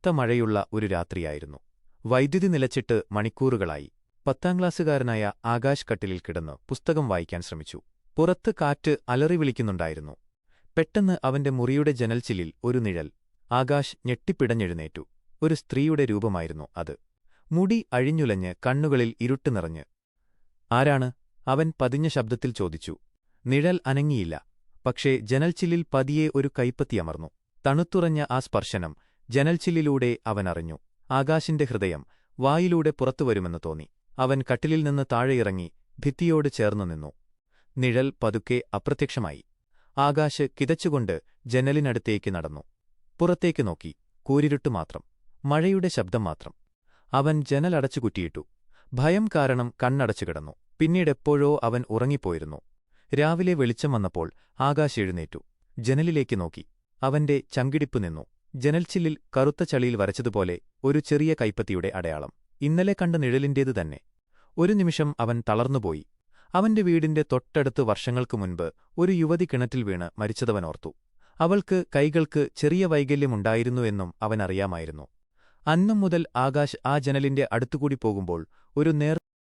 കനത്ത മഴയുള്ള ഒരു രാത്രിയായിരുന്നു. വൈദ്യുതി നിലച്ചിട്ട് മണിക്കൂറുകളായി. പത്താം ക്ലാസ്സുകാരനായ ആകാശ് കട്ടിലിൽ കിടന്ന് പുസ്തകം വായിക്കാൻ ശ്രമിച്ചു. പുറത്ത് കാറ്റ് അലറി വിളിക്കുന്നുണ്ടായിരുന്നു. പെട്ടെന്ന് അവന്റെ മുറിയുടെ ജനൽച്ചിലിൽ ഒരു നിഴൽ ആകാശ് ഞെട്ടിപ്പിടഞ്ഞെഴുന്നേറ്റു. ഒരു സ്ത്രീയുടെ രൂപമായിരുന്നു അത്. മുടി അഴിഞ്ഞുലഞ്ഞ് കണ്ണുകളിൽ ഇരുട്ട് നിറഞ്ഞ്. ആരാണ്? അവൻ പതിഞ്ഞ ശബ്ദത്തിൽ ചോദിച്ചു. നിഴൽ അനങ്ങിയില്ല പക്ഷേ ജനൽച്ചിലിൽ പതിയെ ഒരു കൈപ്പത്തിയമർന്നു തണുത്തുറഞ്ഞ ആ സ്പർശനം ജനൽച്ചില്ലിലൂടെ അറിഞ്ഞു. ആകാശിന്റെ ഹൃദയം വായിലൂടെ പുറത്തുവരുമെന്ന് തോന്നി. അവൻ കട്ടിലിൽ നിന്ന് താഴെയിറങ്ങി ഭിത്തിയോട് ചേർന്നു നിന്നു. നിഴൽ പതുക്കെ അപ്രത്യക്ഷമായി. ആകാശ് കിതച്ചുകൊണ്ട് ജനലിനടുത്തേക്ക് നടന്നു. പുറത്തേക്ക് നോക്കി. കൂരിരുട്ടു മാത്രം. മഴയുടെ ശബ്ദം മാത്രം. അവൻ ജനലടച്ചു കുറ്റിയിട്ടു ഭയം കാരണം കണ്ണടച്ചു കിടന്നു. പിന്നീടെപ്പോഴോ അവൻ ഉറങ്ങിപ്പോയിരുന്നു. രാവിലെ വെളിച്ചം വന്നപ്പോൾ ആകാശ് എഴുന്നേറ്റു. ജനലിലേക്ക് നോക്കി. അവന്റെ ചങ്കിടിപ്പ് നിന്നു. ജനൽച്ചില്ലിൽ കറുത്ത ചളിയിൽ വരച്ചതുപോലെ ഒരു ചെറിയ കൈപ്പത്തിയുടെ അടയാളം. ഇന്നലെ കണ്ട നിഴലിന്റേതു തന്നെ. ഒരു നിമിഷം അവൻ തളർന്നുപോയി. അവന്റെ വീടിന്റെ തൊട്ടടുത്ത് വർഷങ്ങൾക്കു മുൻപ് ഒരു യുവതി കിണറ്റിൽ വീണ് മരിച്ചതവനോർത്തു. അവൾക്ക് കൈകൾക്ക് ചെറിയ വൈകല്യമുണ്ടായിരുന്നുവെന്നും അവനറിയാമായിരുന്നു. അന്നും മുതൽ ആകാശ് ആ ജനലിന്റെ അടുത്തുകൂടി പോകുമ്പോൾ ഒരു നേർ